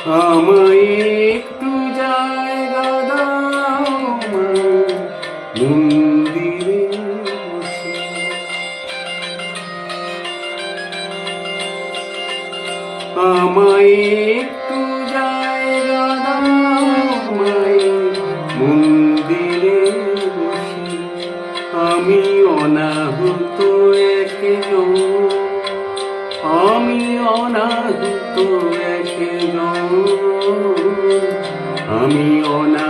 আমায় একটু জায়গা দাও মন্দিরে আমায় একটু জায়গা দাও মন্দিরে আমি অনাহুত একজন আমি অনাহুত একজন আমি অনাহুত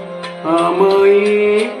আমায়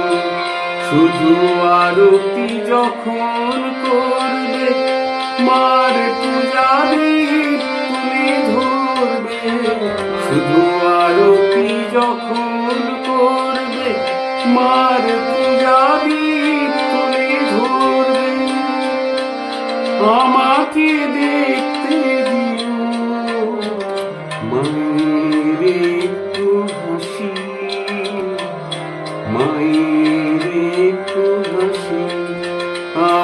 শুধু আরতি যখন করবে, মার পূজারি তুলে ধরবে। শুধু আরতি যখন করবে, মার পূজারি তুলে ধরবে। আমাকে দেখতে দিও। মায়ের একটু হাসি, মায়ের